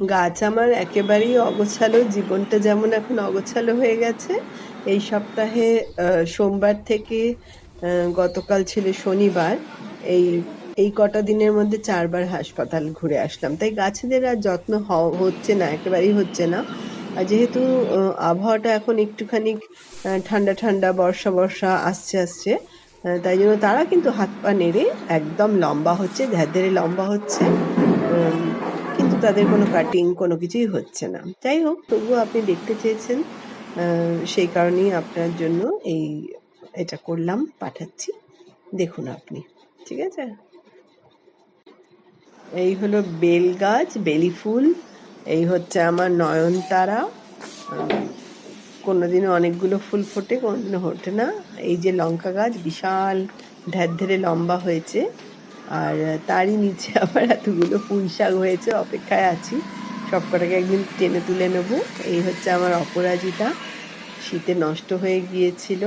গাছ আমার একেবারেই অগোছালো, জীবনটা যেমন এখন অগোছালো হয়ে গেছে। এই সপ্তাহে সোমবার থেকে গতকাল ছিল শনিবার। এই এই কটা দিনের মধ্যে চারবার হাসপাতাল ঘুরে আসলাম। তাই গাছেদের আর যত্ন হচ্ছে না, একেবারেই হচ্ছে না। আর যেহেতু আবহাওয়াটা এখন একটুখানি ঠান্ডা ঠান্ডা, বর্ষা বর্ষা, আসছে আসছে তাই জন্য তারা কিন্তু হাত পা নেড়ে একদম লম্বা হচ্ছে ধ্যারে লম্বা হচ্ছে। কিন্তু তাদের কোনো কাটিং কোনো কিছুই হচ্ছে না। যাই হোক তবুও আপনি দেখতে চেয়েছেন সেই কারণেই আপনার জন্য এই এটা করলাম, পাঠাচ্ছি। দেখুন আপনি, ঠিক আছে? এই হলো বেল গাছ, বেলি ফুল, এই হচ্ছে আমার নয়নতারা। কোনোদিনও অনেকগুলো ফুল ফোটে, কোনোদিনও ফোটে না। এই যে লঙ্কা গাছ বিশাল ধ্যার ধেরে লম্বা হয়েছে। আর তারই নিচে আবার এতগুলো পুঁই শাক হয়েছে, অপেক্ষায় আছি। সব কটাকে একদিন টেনে তুলে নেব। এই হচ্ছে আমার অপরাজিতা। শীতে নষ্ট হয়ে গিয়েছিল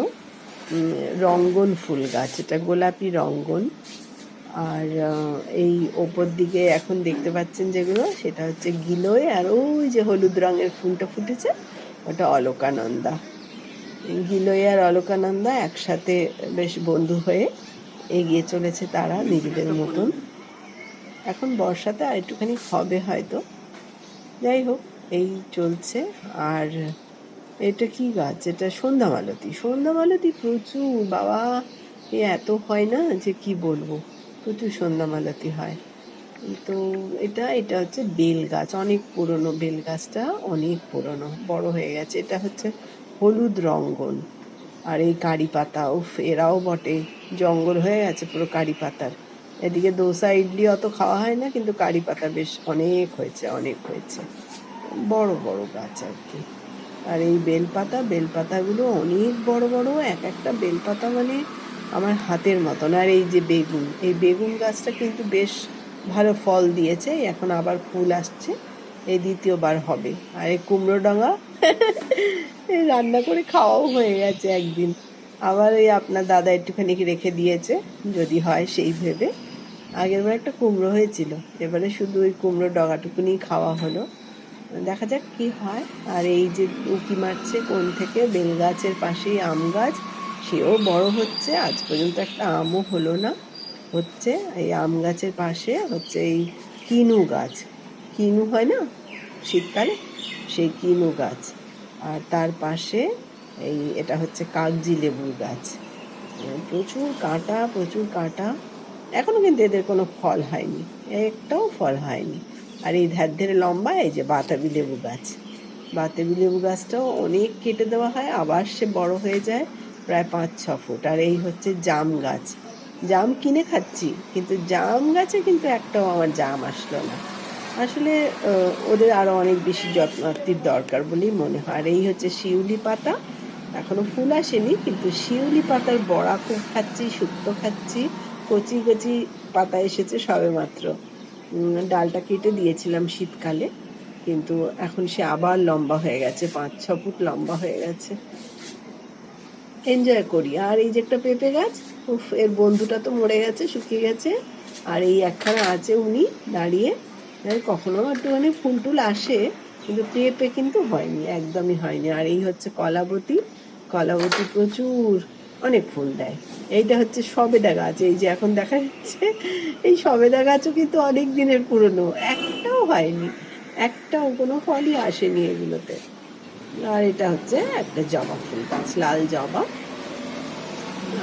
রঙ্গন ফুল গাছ, এটা গোলাপি রঙ্গন। আর এই ওপর দিকে এখন দেখতে পাচ্ছেন যেগুলো, সেটা হচ্ছে গিলোয়, আর ওই যে হলুদ রঙের ফুলটা ফুটেছে, ওটা অলকানন্দা। গিলোয় আর অলকানন্দা একসাথে বেশ বন্ধু হয়ে এগিয়ে চলেছে তারা নিজেদের মতন। এখন বর্ষাতে আর একটুখানি হবে হয়তো। যাই হোক, এই চলছে। আর এটা কি গাছ? এটা সন্ধ্যামালতি সন্ধ্যামালতি প্রচুর। বাবা, এ এত হয় না যে কি বলব? প্রচুর সন্ধ্যামালতি হয়। তো এটা এটা হচ্ছে বেল গাছ। অনেক পুরনো বেল গাছটা, অনেক পুরনো। বড় হয়ে গেছে। এটা হচ্ছে হলুদ রঙ্গন। আর এই কারি পাতা, উফ, এরাও বটে। জঙ্গল হয়ে গেছে পুরো কারি পাতার। এদিকে দোসা, ইডলি অত খাওয়া হয় না, কিন্তু কারি পাতা বেশ অনেক হয়েছে অনেক হয়েছে। বড় বড় গাছ আর কি। আর এই বেলপাতা, বেলপাতাগুলো অনেক বড় বড়, এক একটা বেলপাতা মানে আমার হাতের মতন। আর এই যে বেগুন, এই বেগুন গাছটা কিন্তু বেশ ভালো ফল দিয়েছে, এখন আবার ফুল আসছে। এই দ্বিতীয়বার হবে। আর এই কুমড়ো ডাঙা? রান্না করে খাওয়াও হয়ে গেছে একদিন। আবার এই আপনার দাদা একটুখানি রেখে দিয়েছে, যদি হয় সেই ভেবে। আগের বার একটা কুমড়ো হয়েছিল, এবারে শুধু ওই কুমড়ো ডগাটুকুনি খাওয়া হলো। দেখা যাক কি হয়। আর এই যে উকি মারছে কোন থেকে, বেল গাছের পাশেই আম গাছ, সেও বড় হচ্ছে, আজ পর্যন্ত একটা আমও হলো না। হচ্ছে এই আম গাছের পাশে, হচ্ছে এই কিনু গাছ। কিনু হয় না? শীতকালে সেই কিনু গাছ। আর তার পাশে এই এটা হচ্ছে কাগজি লেবুর গাছ। প্রচুর কাঁটা প্রচুর কাঁটা। এখনও কিন্তু এদের কোনো ফল হয়নি। একটাও ফল হয়নি। আর এই ধার ধারে লম্বা, এই যে বাতাবি লেবু গাছ। বাতাবি লেবু গাছটাও অনেক কেটে দেওয়া হয়, আবার সে বড় হয়ে যায় প্রায় পাঁচ, ছ ফুট। আর এই হচ্ছে জাম গাছ। জাম কিনে খাচ্ছি, কিন্তু জাম গাছে কিন্তু একটাও আমার জাম আসলো না। আসলে ওদের আরও অনেক বেশি যত্নার্থীর দরকার বলেই মনে হয়। আর এই হচ্ছে শিউলি পাতা। এখনও ফুল আসেনি, কিন্তু শিউলি পাতার বড়া খুব খাচ্ছি, শুক্তো খাচ্ছি। কচি কচি পাতা এসেছে সবে মাত্র ডালটা কেটে দিয়েছিলাম শীতকালে, কিন্তু এখন সে আবার লম্বা হয়ে গেছে, পাঁচ, ছ ফুট লম্বা হয়ে গেছে। এনজয় করি। আর এই যে একটা পেঁপে গাছ, উফ, এর বন্ধুটা তো মরে গেছে, শুকিয়ে গেছে। আর এই একখানা আছে উনি দাঁড়িয়ে কখনো একটুখানি ফুল টুল আসে, কিন্তু পেঁপে কিন্তু হয়নি, একদমই হয়নি। আর এই হচ্ছে কলাবতী। কলাবতী প্রচুর অনেক ফুল দেয়। এইটা হচ্ছে সবেদা গাছ। এই যে এখন দেখা যাচ্ছে, এই সবেদা গাছও কিন্তু অনেক দিনের পুরনো। একটাও হয়নি। একটাও কোনো ফলই আসেনি এগুলোতে। আর এটা হচ্ছে একটা জবা ফুল গাছ, লাল জবা।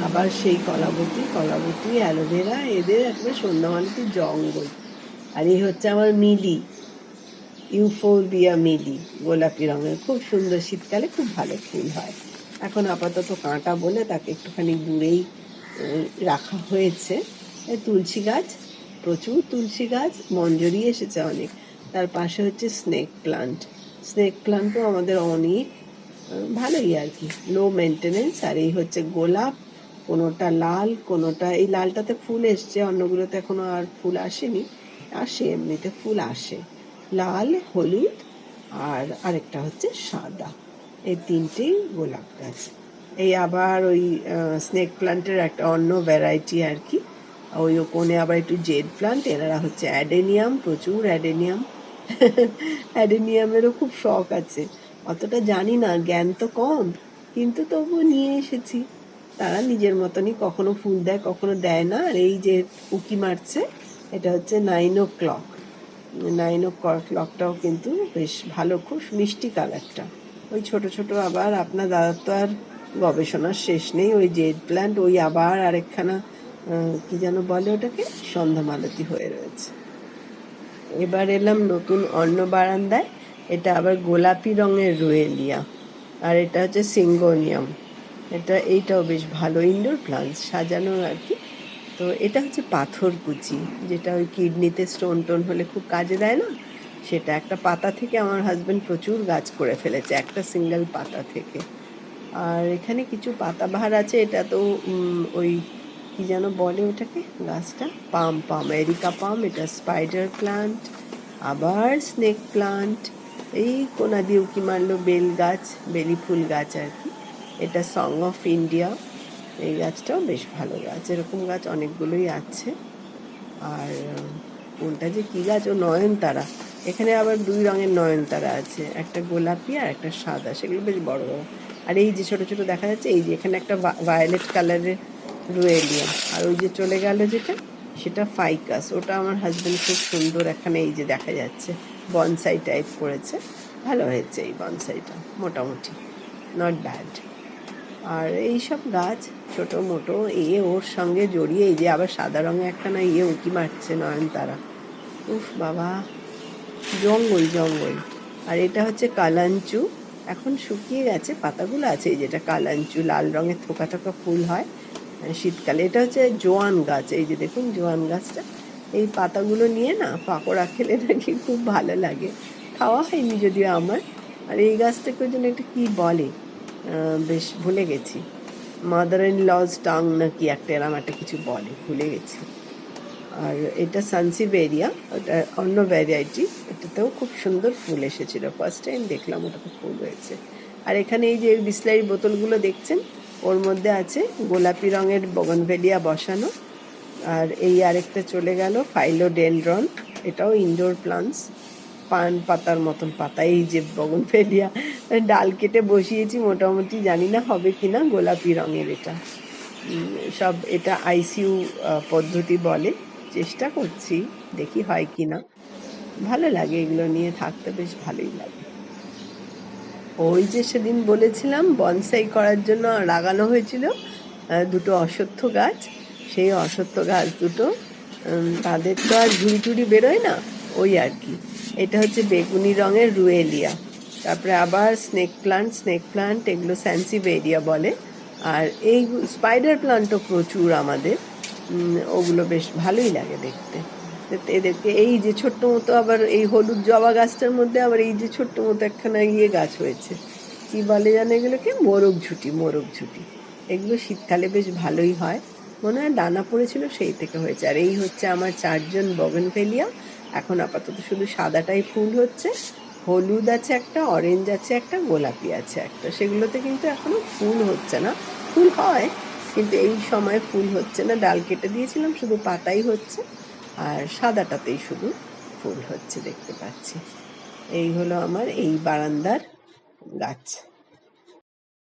আবার সেই কলাবতী কলাবতী, অ্যালোভেরা, এদের একবার সন্ধ্যামালতি জঙ্গল। আর এই হচ্ছে আমার মিলি, ইউফোরবিয়া মিলি, গোলাপি রঙের, খুব সুন্দর শীতকালে খুব ভালো ফুল হয়। এখন আপাতত কাঁটা বলে তাকে একটুখানি দূরেই রাখা হয়েছে। তুলসী গাছ, প্রচুর তুলসী গাছ, মঞ্জরি এসেছে অনেক। তার পাশে হচ্ছে স্নেক প্লান্ট। স্নেক প্লান্টও আমাদের অনেক ভালোই আর কি। লো মেনটেনেন্স আর এই হচ্ছে গোলাপ, কোনোটা লাল, কোনোটা, এই লালটাতে ফুল এসছে, অন্যগুলোতে এখনও আর ফুল আসেনি। আসে, এমনিতে ফুল আসে। লাল, হলুদ, আর আরেকটা হচ্ছে সাদা। এই তিনটেই গোলাপ গাছ। এই আবার ওই স্নেক প্লান্টের একটা অন্য ভ্যারাইটি আর কি। ওই ও কোণে আবার একটু জেড প্লান্ট এনারা হচ্ছে অ্যাডেনিয়াম প্রচুর অ্যাডেনিয়াম অ্যাডেনিয়ামেরও খুব শখ আছে। অতটা জানি না, জ্ঞান তো কম, কিন্তু তবুও নিয়ে এসেছি। তারা নিজের মতনই কখনো ফুল দেয়, কখনো দেয় না। আর এই যে উকি মারছে এটা হচ্ছে নাইন ও ক্লক নাইন ও ক্লকটাও কিন্তু বেশ ভালো, খুব মিষ্টি কালারটা ওই ছোট ছোট আবার আপনার দাদার তো আর গবেষণার শেষ নেই। ওই জেড প্ল্যান্ট ওই আবার আরেকখানা কি যেন বলে ওটাকে? সন্ধ্যামালতি হয়ে রয়েছে। এবার এলাম নতুন অন্য বারান্দায়। এটা আবার গোলাপি রঙের রুয়েলিয়া। আর এটা হচ্ছে সিঙ্গোনিয়াম। এটা, এইটাও বেশ ভালো। ইনডোর প্লান্টস সাজানোর আর কি তো এটা হচ্ছে পাথর কুচি, যেটা ওই কিডনিতে স্টোন টোন হলে খুব কাজে দেয় না? সেটা একটা পাতা থেকে আমার হাজব্যান্ড প্রচুর গাছ করে ফেলেছে, একটা সিঙ্গেল পাতা থেকে। আর এখানে কিছু পাতাবাহার আছে, এটা তো ওই কি যেন বলে ওটাকে গাছটা? পাম পাম, এরিকা পাম, এটা স্পাইডার প্লান্ট আবার স্নেক প্লান্ট এই কোনা দিয়ে উকি মারলো বেল গাছ, বেলি ফুল গাছ আর কি। এটা সং অফ ইন্ডিয়া এই গাছটাও বেশ ভালো গাছ। এরকম গাছ অনেকগুলোই আছে। আর কোনটা যে কী গাছ? ও নয়নতারা। এখানে আবার দুই রঙের নয়নতারা আছে। একটা গোলাপি আর একটা সাদা। সেগুলো বেশ বড় বড়। আর এই যে ছোট ছোট দেখা যাচ্ছে, এই যে এখানে একটা ভায়োলেট কালারের রুয়েলিয়া। আর ওই যে চলে গেল যেটা, সেটা ফাইকাস। ওটা আমার হাজব্যান্ড খুব সুন্দর এখানে এই যে দেখা যাচ্ছে, বনসাই টাইপ করেছে। ভালো হয়েছে এই বনসাইটা। মোটামুটি। Not bad. আর এই সব গাছ ছোট মোটো এ ওর সঙ্গে জড়িয়ে এই যে আবার সাদা রঙে একটা না ইয়ে উঁকি মারছে নয়নতারা। উফ বাবা জঙ্গল জঙ্গল। আর এটা হচ্ছে কালাঞ্চু। এখন শুকিয়ে গেছে পাতাগুলো আছে এই যেটা কালাঞ্চু লাল রঙের থোকা থোকা ফুল হয় আহ, শীতকালে। এটা হচ্ছে জোয়ান গাছ এই যে দেখুন জোয়ান গাছটা। এই পাতাগুলো নিয়ে না পাকোড়া খেলে নাকি খুব ভালো লাগে। খাওয়া হয়নি যদিও আমার। আর এই গাছটাকে ওই জন্য একটা কী বলে? বেশ ভুলে গেছি। মাদার ইন লজ টাং নাকি একটা এরম একটা কিছু বলে, ভুলে গেছি। আর এটা সানসিবেরিয়া ওটা অন্য ভ্যারাইটি এটাতেও খুব সুন্দর ফুল এসেছিল। ফার্স্ট টাইম দেখলাম ওটাতে ফুল হয়েছে। আর এখানে এই যে বিসলারি বোতলগুলো দেখছেন, ওর মধ্যে আছে গোলাপি রঙের বগনভেলিয়া বসানো। আর এই আরেকটা চলে গেল ফাইলোডেনড্রন এটাও ইনডোর প্লান্টস পান পাতার মতন পাতা, এই যে বগন ফেলিয়া ডাল কেটে বসিয়েছি, মোটামুটি জানি না হবে কি না গোলাপি রঙের এটা। সব এটা আইসিইউ পদ্ধতি বলে, চেষ্টা করছি, দেখি হয় কি না ভালো লাগে এগুলো নিয়ে থাকতে, বেশ ভালোই লাগে। ওই যে সেদিন বলেছিলাম, বনসাই করার জন্য লাগানো হয়েছিল দুটো অশ্বত্থ গাছ। সেই অশ্বত্থ গাছ দুটো তাদের তো আর ঝুড়ি টুড়ি বেরোয় না ওই আর কি। এটা হচ্ছে বেগুনি রঙের রুয়েলিয়া। তারপরে আবার স্নেক প্লান্ট স্নেক প্লান্ট এগুলো স্যান্সিভেরিয়া বলে। আর এই স্পাইডার প্লান্টও প্রচুর আমাদের। ওগুলো বেশ ভালোই লাগে দেখতে। এদেরকে এই যে ছোট্ট মতো আবার এই হলুদ জবা গাছটার মধ্যে আবার এই যে ছোট্ট মতো একখানা ইয়ে গাছ হয়েছে। কি বলে জানো এগুলোকে? মোরগ ঝুটি মোরগ ঝুটি। এগুলো শীতকালে বেশ ভালোই হয়। মনে হয় দানা পড়েছিল সেই থেকে হয়েছে। আর এই হচ্ছে আমার চারজন বগনভেলিয়া। এখন আপাতত শুধু সাদাটাই ফুল হচ্ছে, হলুদ আছে একটা অরেঞ্জ আছে একটা, গোলাপি আছে একটা। সেগুলোতে কিন্তু এখনও ফুল হচ্ছে না। ফুল হয়, কিন্তু এই সময় ফুল হচ্ছে না। ডাল কেটে দিয়েছিলাম, শুধু পাতাই হচ্ছে, আর সাদাটাতেই শুধু ফুল হচ্ছে দেখতে পাচ্ছি। এই হলো আমার এই বারান্দার গাছ।